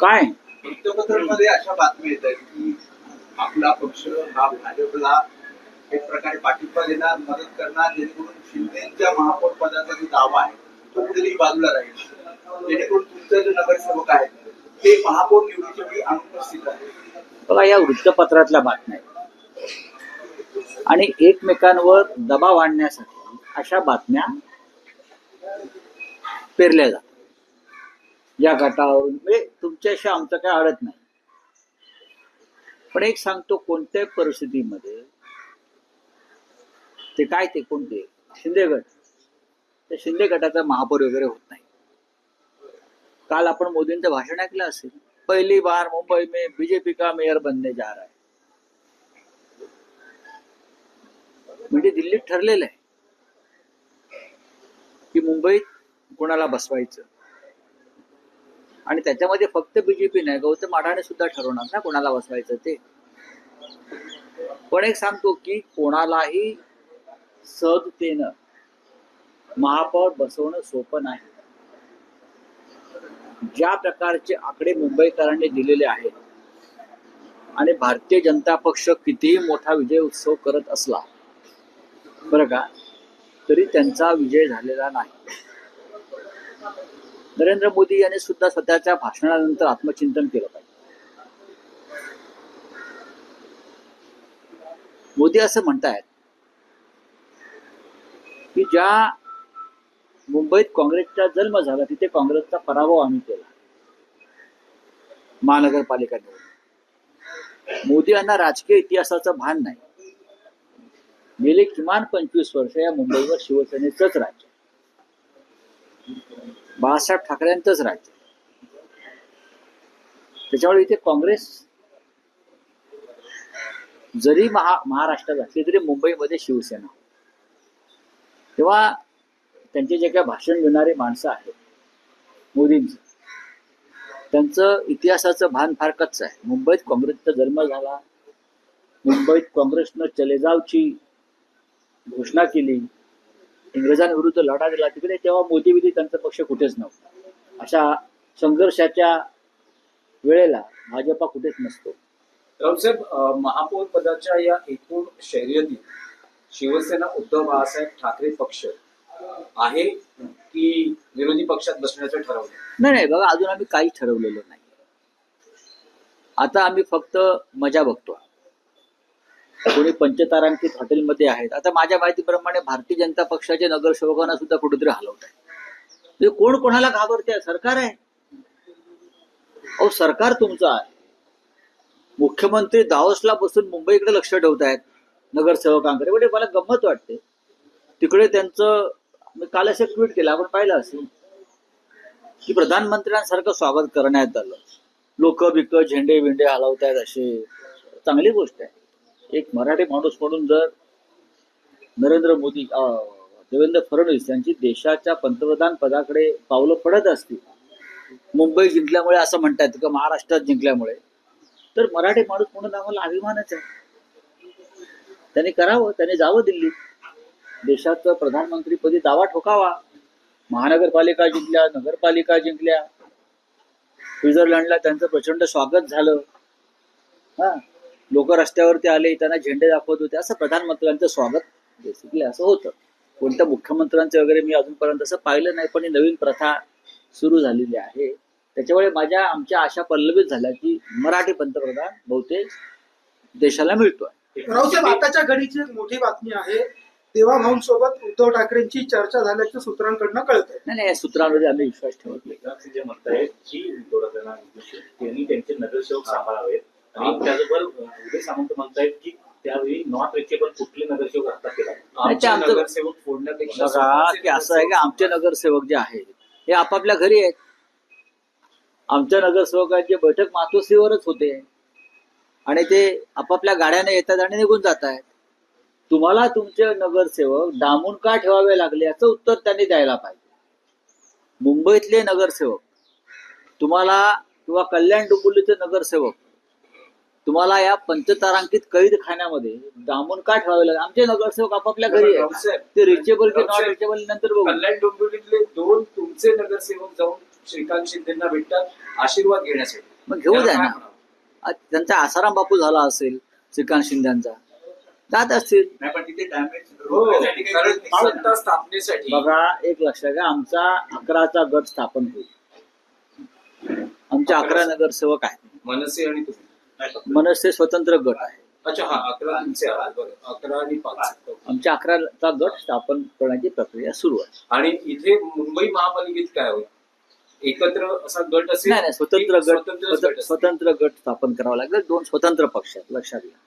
काय? वृत्तपत्रांमध्ये अशा बातम्या येत आहेत की आपला पक्ष हा भाजपला एक प्रकारे पाठिंबा देणार मदत करणार जेणेकरून शिंदेच्या महापौर पदाचा जो दावा आहे तो कुठेतरी बाजूला राहील. जेणेकरून तुमचे जे नगरसेवक आहेत ते महापौर निवडीच्या वेळी अनुपस्थित आहेत. बघा या वृत्तपत्रातल्या बातम्या. आणि एकमेकांवर दबाव आणण्यासाठी अशा बातम्या पेरल्या जातात. या गटावरून. म्हणजे तुमच्याशी आमचं काय अडत नाही. पण एक सांगतो कोणत्याही परिस्थितीमध्ये ते काय ते कोणते? शिंदे गट. त्या शिंदे गटाचा महापौर वगैरे होत नाही. काल आपण मोदींचं भाषण ऐकलं असेल. पहिली बार मुंबई में बीजेपी का मेयर बनने जा रहा है. म्हणजे दिल्लीत ठरलेलं आहे की मुंबईत कोणाला बसवायचं? आणि त्याच्यामध्ये फक्त बीजेपी नाही गौतम अडाणी सुद्धा ठरवणार ना कोणाला बसवायचं ते. पण एक सांगतो की कोणालाही सहजतेनं महापौर बसवणं सोपं नाही. ज्या प्रकारचे आकडे मुंबईकरांनी दिलेले आहेत आणि भारतीय जनता पक्ष कितीही मोठा विजय उत्सव करत असला बरं का तरी त्यांचा विजय झालेला नाही. नरेंद्र मोदी यांनी सुद्धा स्वतःच्या भाषणानंतर आत्मचिंतन केलं पाहिजे. मोदी असं म्हणतायत की ज्या मुंबईत काँग्रेसचा जन्म झाला तिथे काँग्रेसचा पराभव आम्ही केला. महानगरपालिका निवडणूक. मोदी यांना राजकीय इतिहासाचं भान नाही. गेले किमान पंचवीस वर्ष या मुंबईवर शिवसेनेचंच राज्य बाळासाहेब ठाकरेंचंच राज्य त्याच्यामुळे इथे काँग्रेस जरी महा महाराष्ट्रात असली तरी मुंबईमध्ये शिवसेना. तेव्हा त्यांचे जे काही भाषण घेणारे माणसं आहेत मोदींचं त्यांचं इतिहासाचं भान फार कच्च आहे. मुंबईत काँग्रेसचा जन्म झाला मुंबईत काँग्रेसनं चलेजावची घोषणा केली इंग्रजांविरुद्ध लढा दिला तिकडे तेव्हा मोदी विधी त्यांचा पक्ष कुठेच नव्हता. अशा संघर्षाच्या वेळेला भाजपा कुठेच नसतो. रावसाहेब महापौर पदाच्या या एकूण शर्यतीत शिवसेना उद्धव बाळासाहेब ठाकरे पक्ष आहे की विरोधी पक्षात बसण्याचं ठरवलं? नाही नाही बघा अजून आम्ही काही ठरवलेलं नाही. आता आम्ही फक्त मजा बघतो. कोणी पंचतारांकित हॉटेलमध्ये आहेत. आता माझ्या माहितीप्रमाणे भारतीय जनता पक्षाच्या नगरसेवकांना सुद्धा कुठेतरी हलवत आहे म्हणजे कोण कोणाला घाबरते? सरकार आहे. अहो सरकार तुमचं आहे. मुख्यमंत्री दावसला बसून मुंबईकडे लक्ष ठेवतायत नगरसेवकांकडे. म्हणजे मला गंमत वाटते. तिकडे त्यांचं मी काल असं ट्विट केलं आपण पाहिलं असेल. की प्रधानमंत्र्यांसारखं स्वागत करण्यात आलं. लोक बिक झेंडे विंडे हलवतायत असे. चांगली गोष्ट आहे. एक मराठी माणूस म्हणून जर नरेंद्र मोदी देवेंद्र फडणवीस यांची देशाच्या पंतप्रधान पदाकडे पावलं पडत असतील मुंबई जिंकल्यामुळे असं म्हणतात किंवा महाराष्ट्रात जिंकल्यामुळे तर मराठी माणूस म्हणून आम्हाला अभिमानच आहे. त्यांनी करावं त्यांनी जावं दिल्लीत. देशाचं प्रधानमंत्रीपदी दावा ठोकावा. महानगरपालिका जिंकल्या नगरपालिका जिंकल्या. स्वित्झर्लंडला त्यांचं प्रचंड स्वागत झालं. हा. लोक रस्त्यावरती आले त्यांना झेंडे दाखवत होते असं प्रधानमंत्र्यांचं स्वागत बेसिकली असं होतं. कोणत्या मुख्यमंत्र्यांचं वगैरे मी अजूनपर्यंत असं पाहिलं नाही पण ही नवीन प्रथा सुरू झालेली आहे. त्याच्यामुळे माझ्या आमच्या आशा पल्लवित झाल्या की मराठी पंतप्रधान बहुतेक देशाला मिळतोय. रावसाहेब आताच्या घडीची एक मोठी बातमी आहे. देवा भाऊन सोबत उद्धव ठाकरेंची चर्चा झाल्याचं सूत्रांकडनं कळत आहे नाही नाही या सूत्रांमध्ये आम्ही विश्वास ठेवत नाही. एकनाथ जे म्हणतायत की थोडं त्यांनी त्यांचे नगरसेवक सांभाळावेत आणि त्याचबरोबर उदय सामंत म्हणतायत की त्यावेळी नॉट रिचेबल कुठले नगरसेवक आता केला? आमचे आमचं- नगरसेवक फोडण्यापेक्षा बघा स्वतःचे की असं आहे की? आमचे नगरसेवक जे आहेत हे आपापल्या घरी आहेत. आमच्या नगरसेवकांची बैठक मातोश्रीवरच होते. आणि ते आपापल्या गाड्याने येतात आणि निघून जात आहेत तुम्हाला तुमचे नगरसेवक डांबून का ठेवावे लागले याचं उत्तर त्यांनी द्यायला पाहिजे. मुंबईतले नगरसेवक तुम्हाला किंवा कल्याण डोंबिवलीचे नगरसेवक तुम्हाला या पंचतारांकित कैद खाण्यामध्ये डांबून का ठेवावे लागले? आमचे नगरसेवक आपापल्या घरी ते रिचेबल की नॉट रावसाहेब, रिचेबल नंतर बघू. कल्याण डोंबिवलीतले दोन तुमचे नगरसेवक जाऊन श्रीकांत शिंदेना भेटतात आशीर्वाद घेण्यासाठी. मग घेऊ द्या ना. त्यांचा आसाराम बापू झाला असेल श्रीकांत शिंदेचा. जात असतील. हो स्थापनेसाठी बघा एक लक्षात घ्या आमचा अकराचा गट स्थापन होईल. आमचे अकरा नगरसेवक आहेत. मनसे आणि तुम्ही. मनसे स्वतंत्र गट आहे. हा आमच्या अकराचा गट स्थापन करण्याची प्रक्रिया सुरू आहे. आणि इथे मुंबई महापालिकेत काय होईल? एकत्र असा गट असेल नाही स्वतंत्र गट? स्वतंत्र गट स्थापन करावा लागेल. दोन स्वतंत्र पक्ष आहेत लक्षात घ्या.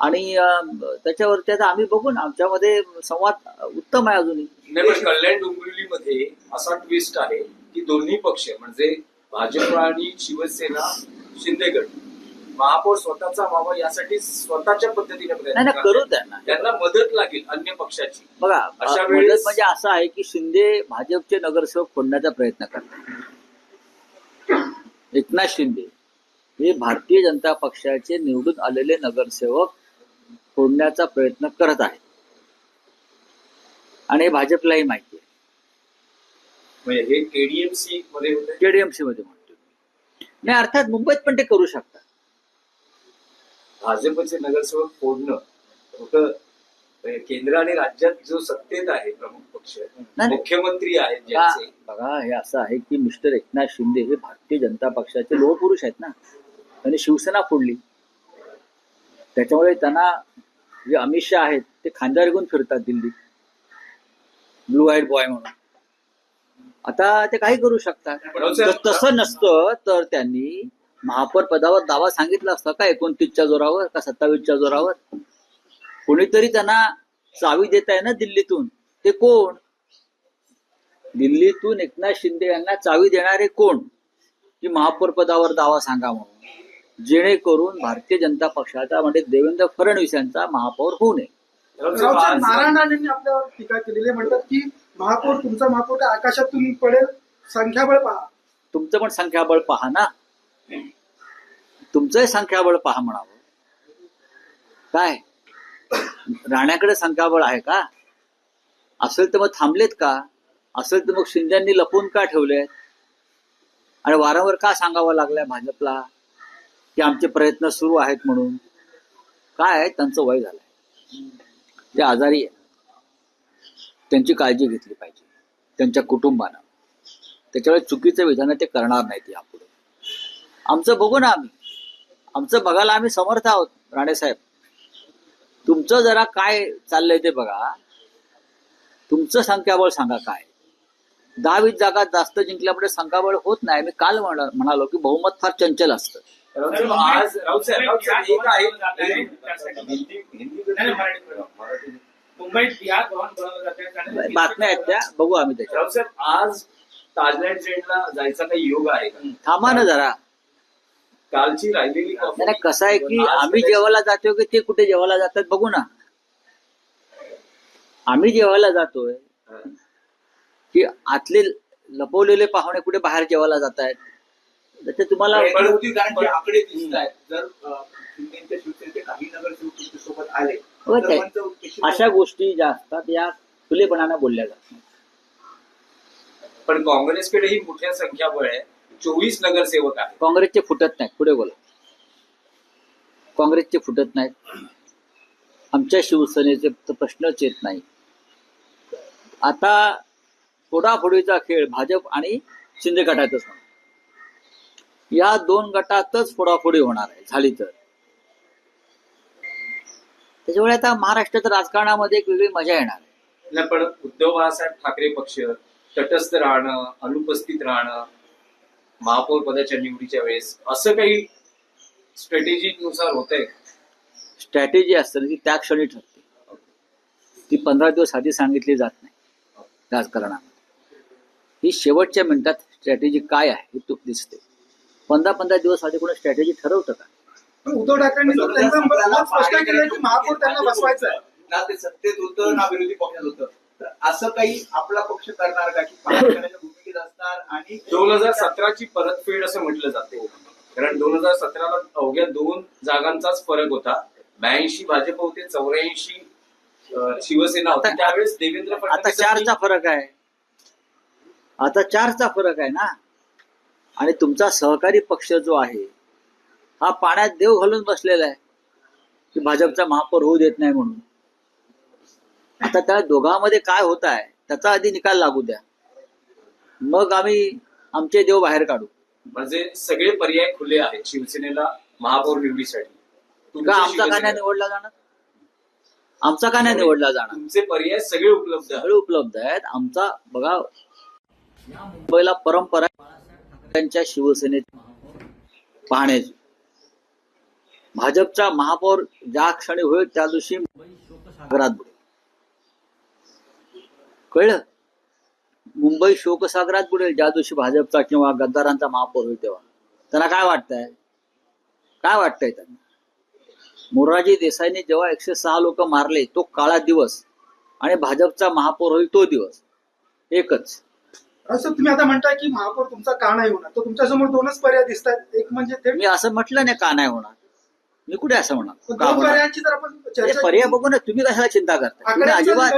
आणि अं, त्याच्यावरती आता आम्ही बघू ना आमच्यामध्ये संवाद उत्तम आहे अजूनही. नाही कल्याण डोंबिवलीमध्ये असा ट्विस्ट आहे की दोन्ही पक्ष म्हणजे भाजप आणि शिवसेना शिंदेगड महापौर स्वतःचा व्हावा यासाठी स्वतःच्या पद्धतीने प्रयत्न नाही करू करतायत. द्या ना त्यांना मदत लागेल अन्य पक्षाची. बघा अशा वेळेस- म्हणजे असं आहे की शिंदे भाजपचे नगरसेवक फोडण्याचा प्रयत्न करतात. एकनाथ शिंदे हे भारतीय जनता पक्षाचे निवडून आलेले नगरसेवक फोडण्याचा प्रयत्न करत आहेत. आणि भाजपलाही माहिती आहे. म्हणजे हे केडीएमसी मध्ये केडीएमसी मध्ये म्हणतो. नाही अर्थात मुंबईत पण ते करू शकतात. भाजपचे नगरसेवक फोडणं कुठं केंद्र आणि राज्यात जो सत्तेत आहे प्रमुख पक्ष. मुख्यमंत्री आहेत ज्यांचे. बघा हे असं आहे की मिस्टर एकनाथ शिंदे हे भारतीय जनता पक्षाचे लोहपुरुष आहेत ना. त्यांनी शिवसेना फोडली. त्याच्यामुळे त्यांना जे अमित शहा आहेत ते खांद्यावर घेऊन फिरतात दिल्लीत ब्लू आईड बॉय म्हणून. आता ते काही करू शकतात. जर तसं नसतं तर त्यांनी महापौर पदावर दावा सांगितला असता का एकोणतीसच्या जोरावर का सत्तावीसच्या जोरावर? कोणीतरी त्यांना चावी देत आहे ना दिल्लीतून. ते कोण? दिल्लीतून एकनाथ शिंदे यांना चावी देणारे कोण? की महापौर पदावर दावा सांगा म्हणून. जेणेकरून भारतीय जनता पक्षाचा म्हणजे देवेंद्र फडणवीस यांचा महापौर होऊ नये. नारायण राणेंनी आपल्यावर टीका केलेली. म्हणतात की महापौर तुमचा महापौर आकाशातून पडेल. संख्याबळ पहा. तुमचं पण संख्याबळ पहा ना. तुमचंही संख्याबळ पहा म्हणावं. काय? राण्याकडे संख्याबळ आहे का? असेल तर मग थांबलेत का? असेल तर मग शिंद्यांनी लपवून का ठेवलेत? आणि वारंवार का सांगावं लागलंय भाजपला? की आमचे प्रयत्न सुरू आहेत म्हणून. काय? त्यांचं वय झालंय. ते आजारी आहे त्यांची काळजी घेतली पाहिजे. त्यांच्या कुटुंबानं. त्याच्यामुळे चुकीचं विधान ते करणार नाहीत यापुढे. आमचं बघू ना आम्ही. आमचं बघायला आम्ही समर्थ आहोत राणेसाहेब तुमचं जरा काय चाललंय ते बघा. तुमचं संख्याबळ सांगा काय. दहा वीस जागा जास्त जिंकल्यामुळे संख्याबळ होत नाही. मी काल म्हणा- म्हणालो की बहुमत फार चंचल असतं. आज बातम्या आहेत त्या. बघू आम्ही त्याच्या. आज ताजलँड जायचा काही योग आहे का? थांबा ना जरा. कालची राहिलेली नाही कसं आहे की आम्ही जेवायला जातो की ते कुठे जेवायला जातात बघू ना. आम्ही जेवायला जातोय की आतले लपवलेले पाहुणे कुठे बाहेर जेवायला जात आहेत त्याचे तुम्हाला आकडे दिसत आहेत जर शिवसेनेचे काही नगरसेवक तुमच्यासोबत आले हो, ते- अशा गोष्टी ज्या असतात या खुलेपणानं बोलल्या जातात. पण काँग्रेसकडेही मोठ्या संख्याबळ आहे चोवीस नगरसेवक आहेत. काँग्रेसचे फुटत नाहीत. पुढे बोला. काँग्रेसचे फुटत नाहीत. आमच्या शिवसेनेचे प्रश्नच येत नाही. आता फोडाफोडीचा खेळ भाजप आणि शिंदे गटातच होणार. या दोन गटातच फोडाफोडी होणार आहे. झाली तर. त्याच्यामुळे आता महाराष्ट्राच्या राजकारणामध्ये एक वेगळी मजा येणार आहे. पण उद्धव बाळासाहेब ठाकरे पक्ष तटस्थ राहणं अनुपस्थित राहणं महापौर पदाच्या निवडीच्या वेळेस असं काही स्ट्रॅटेजीनुसार होत आहे स्ट्रॅटेजी असते ना ती त्या क्षणी ठरते. ती पंधरा दिवस आधी सांगितली जात नाही राजकारणामध्ये. ही शेवटच्या मिनिटात स्ट्रॅटेजी काय आहे हे तू दिसते. पंधरा पंधरा दिवस आधी कोणी स्ट्रॅटेजी ठरवतं का? उद्धव ठाकरेंनी तर त्यांचं मत स्पष्ट केलं की महापौर त्यांना बसवायचं आहे. ना ते सत्तेत होतं ना विरोधी पक्षात होतं. तर असं काही आपला पक्ष करणार का की भूमिकेत असणार आणि दोन हजार सतराची परतफेड असं म्हटलं जाते. कारण दोन हजार सतराला अवघ्या दोन जागांचाच फरक होता. ब्याऐंशी भाजप होते चौऱ्याऐंशी शिवसेना होती. त्यावेळेस देवेंद्र आता फडणवीस चारचा फरक आहे. आता चारचा फरक आहे ना? आणि तुमचा सहकारी पक्ष जो आहे हा पाण्यात देव घालून बसलेला आहे की भाजपचा महापौर होऊ देत नाही म्हणून. आता त्या दोघांमध्ये काय होत आहे त्याचा आधी निकाल लागू द्या. मग आम्ही आमचे देव बाहेर काढू. म्हणजे सगळे पर्याय खुले आहेत शिवसेनेला महापौर निवडीसाठी. का आमचा का नाही निवडला जाणार? आमचा का नाही निवडला जाणार? तुमचे पर्याय सगळे उपलब्ध आहेत. सगळे उपलब्ध आहेत. आमचा बघा मुंबईला परंपरा ठाकरेंच्या शिवसेनेत पाहण्याची भाजपचा महापौर ज्या क्षणी होईल त्या दिवशी मुंबई शोकसागरात कळलं? मुंबई शोकसागरात बुडेल ज्या दिवशी भाजपचा किंवा गद्दारांचा महापौर होईल तेव्हा. त्यांना काय वाटतंय? काय वाटतंय त्यांना? मोरारजी देसाईने जेव्हा एकशे सहा लोक मारले तो काळा दिवस आणि भाजपचा महापौर होईल तो दिवस. एकच. असं तुम्ही आता म्हणताय की महापौर तुमचा का नाही होणार? तर तुमच्यासमोर दोनच पर्याय दिसत आहेत एक म्हणजे मी असं म्हटलं नाही का नाही होणार. मी कुठे असं चर्चा पर्याय बघू ना तुम्ही कशाला चिंता करता तुम्ही अजिबात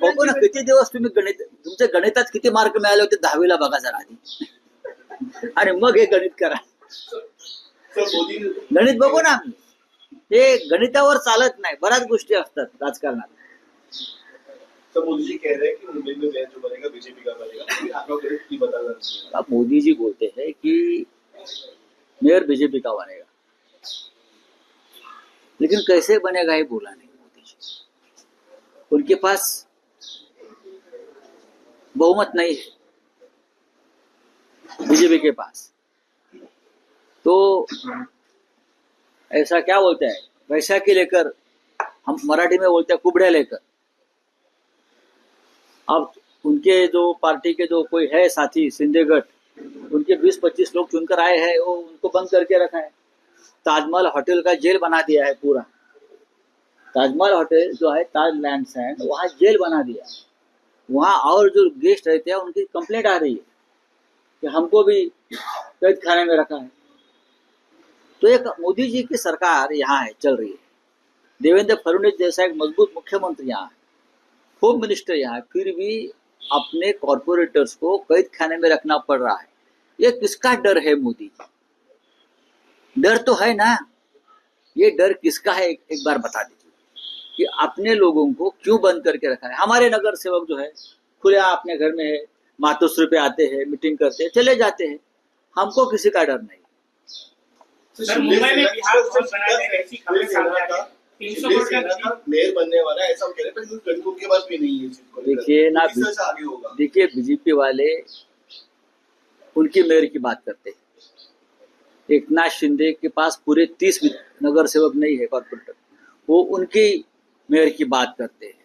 बघू ना किती दिवस तुम्ही गणित तुमच्या गणितात किती मार्क मिळाले होते? दहावीला बघा जरा आधी. आणि मग हे गणित करा. गणित बघू ना. आम्ही हे गणितावर चालत नाही. बऱ्याच गोष्टी असतात राजकारणात. तो मोदी जी कह रहे हैं कि मुंबई में मेयर जो बनेगा बीजेपी का बनेगा। कोई आपका क्रेडिट की बता रहा है। अब मोदी जी बोलते हैं कि मेयर बीजेपी का बनेगा। लेकिन कैसे बनेगा ये बोला नहीं मोदी जी। उनके पास बहुमत नहीं है, बीजेपी के पास। तो ऐसा क्या बोलते हैं? के लेकर, हम मराठी में बोलते हैं कुबड़े लेकर। अब उनके जो पार्टी के जो कोई है साथी, सिंधेगढ़, उनके 20-25 लोग चुनकर आए हैं, वो उनको बंद करके रखा है। ताजमहल होटल का जेल बना दिया है पूरा। ताजमहल होटल जो है ताज लैंड सैंड, वहाँ जेल बना दिया वहाँ और जो गेस्ट रहते हैं, उनकी कंप्लेंट आ रही है कि हमको भी कैद खाने में रखा है। तो एक मोदी जी की सरकार यहाँ है, चल रही है। देवेंद्र फडणवीस जैसा एक मज़बूत मुख्यमंत्री यहाँ है। होम मिनिस्टर यहाँ फिर भी अपने कॉरपोरेटर्स को कैद खाने में रखना पड़ रहा है। ये किसका डर है मोदी डर तो है ना। ये डर किसका है? एक, एक बार बता दीजिए कि अपने लोगों को क्यों बंद करके रखा है? हमारे नगर सेवक जो है खुले अपने घर में है मातोश्री पे आते हैं मीटिंग करते हैं चले जाते हैं। हमको किसी का डर नहीं। सर मुंबई में बिहार भवन बनाए गए ऐसी खबरें सामने आ रही तीन सौ करोड़ का बजट मेयर बनने वाला है ऐसा वो कह रहे हैं पर गणित के पास भी नहीं है इस चीज को लेकर। देखिए ना किस तरह से आगे होगा? देखिए बीजेपी वाले उनकी मेयर की बात करते हैं। एक नाथ शिंदे के पास पूरे तीस नगर सेवक नहीं है कॉर्पोरेटर वो उनकी मेयर की बात करते हैं।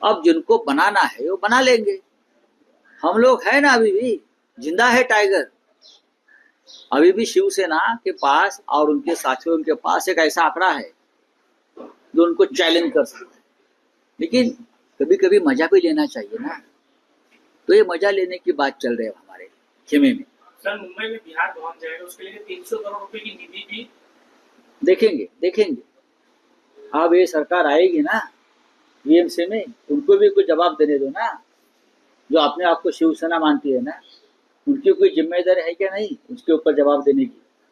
अब जिनको बनाना है, वो बना लेंगे। हम लोग है ना अभी भी, ज़िंदा है टाइगर अभी भी शिवसेना के पास और उनके साथियों के पास एक ऐसा आंकड़ा है जो उनको चैलेंज कर सकता है। लेकिन कभी कभी मज़ा भी लेना चाहिए ना। तो ये मज़ा लेने की बात चल रही है हमारे खेमे में। सर मुंबई में बिहार पहुँच जाएगा, उसके लिए तीन सौ करोड़ रुपए की निधि भी देखेंगे देखेंगे। अब ये सरकार आएगी ना बीएमसी में, उनको भी कुछ जवाब देने दो ना। जो अपने आप को शिवसेना मानती है ना, उनकी कोई ज़िम्मेदारी है क्या नहीं, उसके ऊपर जवाब देने की?